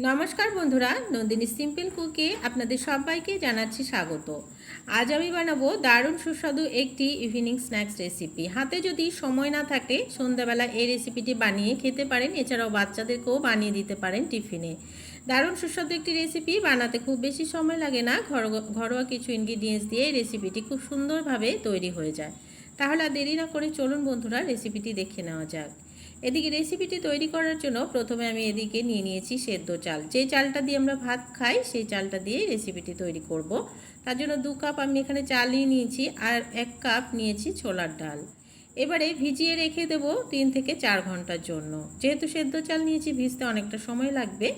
নমস্কার বন্ধুরা, নন্দিনী সিম্পল কুকে আপনাদের সবাইকে জানাচ্ছি স্বাগত। আজ আমি বানাবো দারুণ সুস্বাদু একটি ইভিনিং স্ন্যাক্স রেসিপি হাতে যদি সময় না থাকে, সন্ধ্যাবেলা এই রেসিপিটি বানিয়ে খেতে পারেন, এছাড়াও বাচ্চাদেরকেও বানিয়ে দিতে পারেন টিফিনে। দারুণ সুস্বাদু একটি রেসিপি বানাতে খুব বেশি সময় লাগে না ঘরো- ঘরোয়া কিছু ইনগ্রিডিয়েন্টস দিয়ে রেসিপিটি খুব সুন্দরভাবে তৈরি হয়ে যায়। তাহলে দেরি না করে চলুন বন্ধুরা রেসিপিটি দেখে নেওয়া যাক। এদিকে রেসিপিটি তৈরি করার জন্য প্রথমে আমি এদিকে নিয়ে নিয়েছি সেদ্ধ চাল। যে চালটা দিয়ে আমরা ভাত খাই, সেই চালটা দিয়ে রেসিপিটি তৈরি করব। তার জন্য দু কাপ আমি এখানে চাল নিয়ে নিয়েছি আর এক কাপ নিয়েছি ছোলার ডাল। এবারে ভিজিয়ে রেখে দেব তিন থেকে চার ঘণ্টার জন্য। যেহেতু সেদ্ধ চাল নিয়েছি, ভিজতে অনেকটা সময় লাগবে।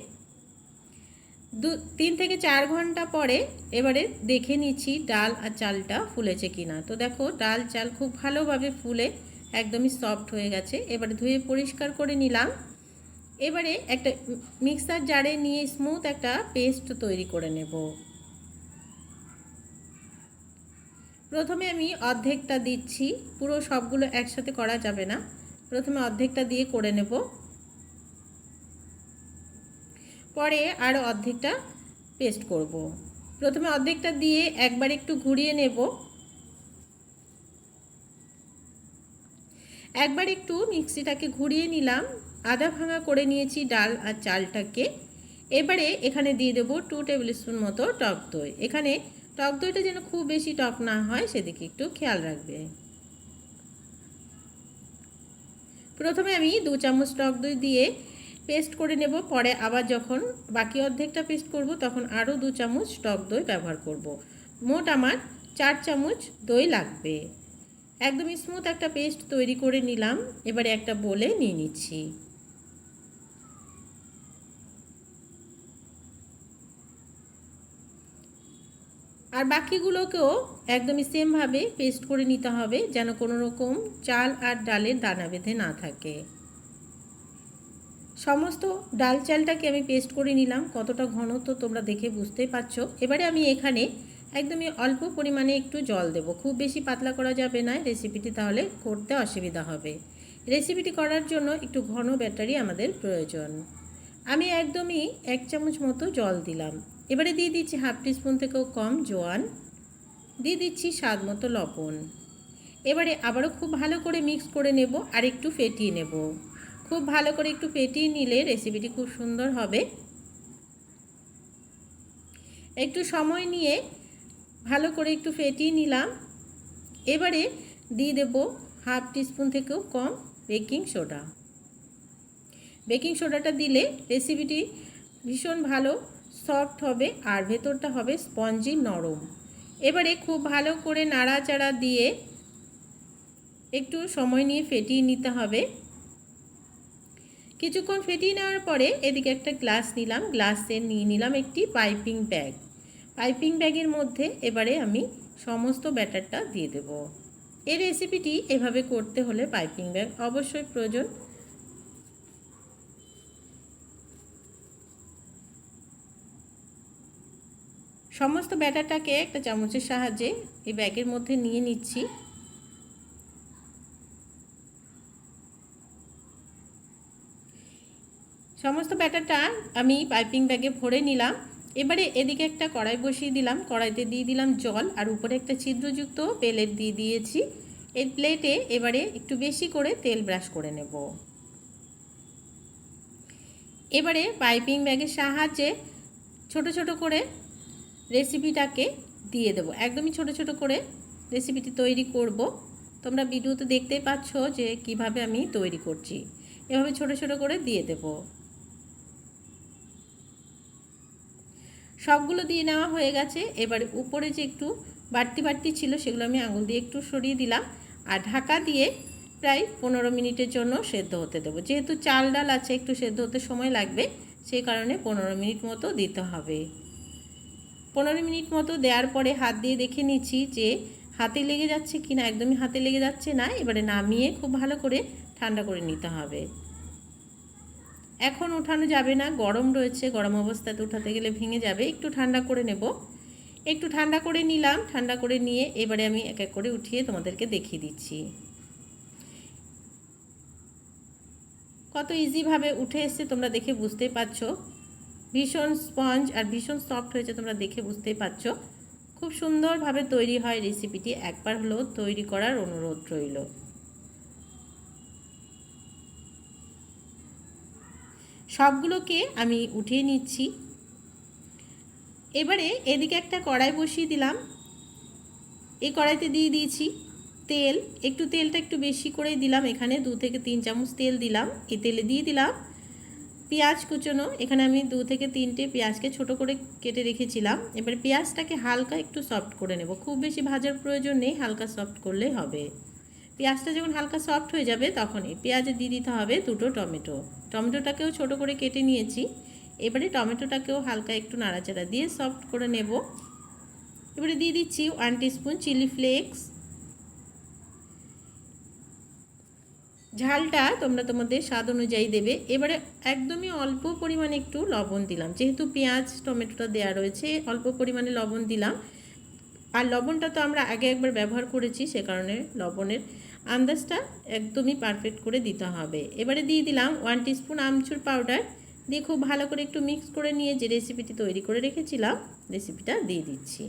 দু, তিন থেকে চার ঘণ্টা পরে এবারে দেখে নিচ্ছি ডাল আর চালটা ফুলেছে কিনা। তো দেখো, ডাল চাল খুব ভালোভাবে ফুলে একদমই সফট হয়ে গেছে। এবারে ধুয়ে পরিষ্কার করে নিলাম। এবারে একটা মিক্সার জারে নিয়ে স্মুথ একটা পেস্ট তৈরি করে নেব। প্রথমে আমি অর্ধেকটা দিচ্ছি। পুরো সবগুলো একসাথে করা যাবে না। প্রথমে অর্ধেকটা দিয়ে করে নেব। পরে আর অর্ধেকটা পেস্ট করব। প্রথমে অর্ধেকটা দিয়ে একবার একটু ঘুরিয়ে নেব। একবার একটু মিক্সিটাকে ঘুরিয়ে নিলাম। আদা ভাঙা করে নিয়েছি ডাল আর চালটাকে। এবারে এখানে দিয়ে দেবো টু টেবিল স্পুন মতো টক দই। এখানে টক দইটা যেন খুব বেশি টক না হয়, সেদিকে একটু খেয়াল রাখবে। প্রথমে আমি দু চামচ টক দই দিয়ে পেস্ট করে নেব। পরে আবার যখন বাকি অর্ধেকটা পেস্ট করব, তখন আরও দু চামচ টক দই ব্যবহার করব। মোট আমার চার চামচ দই লাগবে। একদম স্মুথ একটা পেস্ট তৈরি করে নিলাম। এবারে একটা বলে নিয়ে নিচ্ছি। আর বাকিগুলোকেও একদমই সেমভাবে পেস্ট করে নিতে হবে, যেন কোনো রকম চাল আর ডালের দানা বেঁধে না থাকে। সমস্ত ডাল চালটাকে আমি পেস্ট করে নিলাম, কতটা ঘন তো তোমরা দেখে বুঝতেই পারছ। এবারে আমি এখানে একদমই অল্প পরিমাণে একটু জল দেব। খুব বেশি পাতলা করা যাবে না রেসিপিটি তাহলে করতে অসুবিধা হবে। রেসিপিটি করার জন্য একটু ঘন ব্যাটারি আমাদের প্রয়োজন। আমি একদমই এক চামচ মতো জল দিলাম। এবারে দিয়ে দিচ্ছি হাফ টিস্পুন থেকেও কম জোয়ান। দিয়ে দিচ্ছি স্বাদ মতো লবণ। এবারে আবারও খুব ভালো করে মিক্স করে নেব আর একটু ফেটিয়ে নেব। খুব ভালো করে একটু ফেটিয়ে নিলে রেসিপিটি খুব সুন্দর হবে। একটু সময় নিয়ে ভালো করে একটু ফেটিয়ে নিলাম। এবারে দিয়ে দেব হাফ টিস্পুন থেকেও কম বেকিং সোডা। বেকিং সোডাটা দিলে রেসিপিটি ভীষণ ভালো, সফট হবে আর ভেতরটা হবে স্পঞ্জি নরম। এবারে খুব ভালো করে নাড়াচাড়া দিয়ে একটু সময় নিয়ে ফেটিয়ে নিতে হবে। কিছুক্ষণ ফেটিয়ে নেওয়ার পরে এদিকে একটা গ্লাস নিলাম, গ্লাসে নিয়ে নিলাম একটি পাইপিং ব্যাগ। পাইপিং ব্যাগের মধ্যে এবারে আমি সমস্ত ব্যাটারটা দিয়ে দেব। এই রেসিপিটি এভাবে করতে হলে পাইপিং ব্যাগ অবশ্যই প্রয়োজন। সমস্ত ব্যাটারটাকে একটা চামচের সাহায্যে এই ব্যাগের মধ্যে নিয়ে নিচ্ছি। সমস্ত ব্যাটারটা আমি পাইপিং ব্যাগে ভরে নিলাম। এবারে এদিকে একটা কড়াই বসিয়ে দিলাম, কড়াইতে দিয়ে দিলাম জল আর উপরে একটা ছিদ্রযুক্ত প্লেট দিয়ে দিয়েছি। এই প্লেটে এবারে একটু বেশি করে তেল ব্রাশ করে নেব। এবারে পাইপিং ব্যাগের সাহায্যে ছোট ছোট করে রেসিপিটাকে দিয়ে দেবো। একদমই ছোট ছোট করে রেসিপিটি তৈরি করব। তোমরা ভিডিওতে দেখতেই পাচ্ছ যে কীভাবে আমি তৈরি করছি। এভাবে ছোট ছোট করে দিয়ে দেব। সবগুলো দিয়ে নেওয়া হয়ে গেছে। এবারে উপরে যে একটু বাড়তি বাড়তি ছিল সেগুলো আমি আঙুল দিয়ে একটু সরিয়ে দিলাম। আর ঢাকা দিয়ে প্রায় পনেরো মিনিটের জন্য সেদ্ধ হতে দেবো। যেহেতু চাল ডাল আছে, একটু সেদ্ধ হতে সময় লাগবে সেই কারণে পনেরো মিনিট মতো দিতে হবে। পনেরো মিনিট মতো দেওয়ার পরে হাত দিয়ে দেখে নিচ্ছি যে হাতে লেগে যাচ্ছে কি না একদমই হাতে লেগে যাচ্ছে না। এবারে নামিয়ে খুব ভালো করে ঠান্ডা করে নিতে হবে। এখন উঠানো যাবে না, গরম রয়েছে, গরম অবস্থাতে উঠাতে গেলে ভেঙে যাবে, একটু ঠান্ডা করে নেব। একটু ঠান্ডা করে নিলাম, ঠান্ডা করে নিয়ে এবারে আমি এক এক করে উঠিয়ে তোমাদেরকে দেখিয়ে দিচ্ছি। কত ইজিভাবে উঠে এসছে, তোমরা দেখে বুঝতেই পারছ। ভীষণ স্পঞ্জ আর ভীষণ সফট হয়েছে, তোমরা দেখে বুঝতেই পারছ। খুব সুন্দরভাবে তৈরি হয় রেসিপিটি একবার হলেও তৈরি করার অনুরোধ রইল। সবগুলোকে আমি উঠিয়ে নিচ্ছি। এবারে এদিকে একটা কড়াই বসিয়ে দিলাম। এই কড়াইতে দিয়ে দিয়েছি তেল। একটু তেলটা একটু বেশি করেই দিলাম। এখানে দু থেকে তিন চামচ তেল দিলাম। এই তেলে দিয়ে দিলাম পেঁয়াজ কুচোনো। এখানে আমি দু থেকে তিনটে পেঁয়াজকে ছোট করে কেটে রেখেছিলাম। এবার পেঁয়াজটাকে হালকা একটু সফট করে নেব। খুব বেশি ভাজার প্রয়োজন নেই, হালকা সফট করলেই হবে। পেঁয়াজটা যখন হালকা সফট হয়ে যাবে, তখনই পেঁয়াজে দিয়ে দিতে হবে দুটো টমেটো। টমেটোটাকেও ছোট করে কেটে নিয়েছি। এবারে টমেটোটাকেও হালকা একটু নাড়াচাড়া দিয়ে সফট করে নেব। এবারে দিয়ে দিচ্ছি ওয়ান টিস্পুন চিলি ফ্লেক্স ঝালটা তোমরা তোমাদের স্বাদ অনুযায়ী দেবে। এবারে একদমই অল্প পরিমাণে একটু লবণ দিলাম। যেহেতু পেঁয়াজ, টমেটোটা দেওয়া রয়েছে, অল্প পরিমাণে লবণ দিলাম। আর লবণটা তো আমরা আগে একবার ব্যবহার করেছি, সে কারণে লবণের আন্দাজটা একদমই পারফেক্ট করে দিতে হবে। এবারে দিয়ে দিলাম ওয়ান টিস্পুন আমচুর পাউডার দিয়ে খুব ভালো করে একটু মিক্স করে নিয়ে যে রেসিপিটি তৈরি করে রেখেছিলাম রেসিপিটা দিয়ে দিচ্ছি।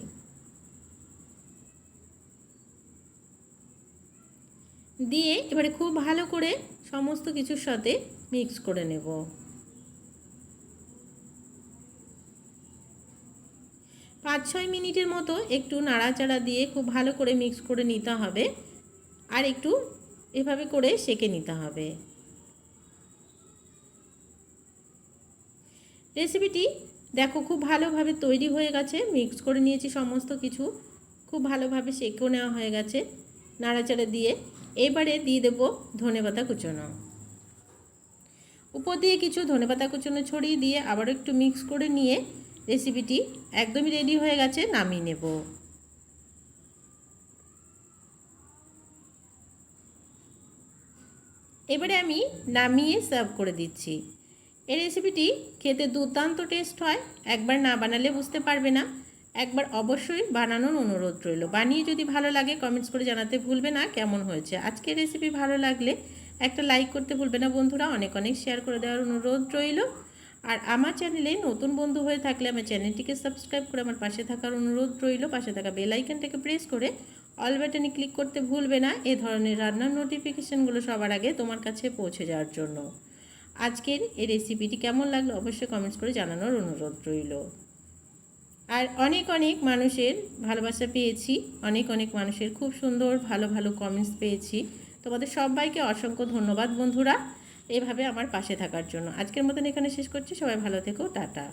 দিয়ে এবারে খুব ভালো করে সমস্ত কিছুর সাথে মিক্স করে নেব। পাঁচ ছয় মিনিটের মতো একটু নাড়াচাড়া দিয়ে খুব ভালো করে মিক্স করে নিতে হবে। আর একটু এভাবে করে সেকে নিতে হবে। রেসিপিটি দেখো খুব ভালোভাবে তৈরি হয়ে গেছে মিক্স করে নিয়েছি সমস্ত কিছু। খুব ভালোভাবে সেকেও নেওয়া হয়ে গেছে নাড়াচাড়া দিয়ে। এবারে দিয়ে দেবো ধনেপাতা কুচোনো। উপর দিয়ে কিছু ধনেপাতা কুচোনো ছড়িয়ে দিয়ে আবারও একটু মিক্স করে নিয়ে রেসিপিটি একদমই রেডি হয়ে গেছে, নামিয়ে নেব। এবারে আমি নামিয়ে সার্ভ করে দিচ্ছি। এই রেসিপিটি খেতে দুর্দান্ত টেস্ট হয়, একবার না বানালে বুঝতে পারবে না। একবার অবশ্যই বানানোর অনুরোধ রইল। বানিয়ে যদি ভালো লাগে কমেন্টস করে জানাতে ভুলবে না, কেমন হয়েছে? আজকের রেসিপি ভালো লাগলে একটা লাইক করতে ভুলবে না বন্ধুরা, অনেক অনেক শেয়ার করে দেওয়ার অনুরোধ রইল। আর আমার চ্যানেলে নতুন বন্ধু হয়ে থাকলে আমার চ্যানেলটিকে সাবস্ক্রাইব করে আমার পাশে থাকার অনুরোধ রইল। পাশে থাকা বেল আইকনটাকে প্রেস করে অল বাটনে ক্লিক করতে ভুলবে না। এ ধরনের রান্নার নোটিফিকেশানগুলো সবার আগে তোমার কাছে পৌঁছে যাওয়ার জন্য। আজকের এই রেসিপিটি কেমন লাগল অবশ্যই কমেন্টস করে জানানোর অনুরোধ রইল। আর অনেক অনেক মানুষের ভালোবাসা পেয়েছি। অনেক অনেক মানুষের খুব সুন্দর ভালো ভালো কমেন্টস পেয়েছি। তোমাদের সবাইকে অসংখ্য ধন্যবাদ বন্ধুরা। এভাবে আমার পাশে থাকার জন্য। আজকের মতন এখানে শেষ করছি। সবাই ভালো থেকো। টাটা।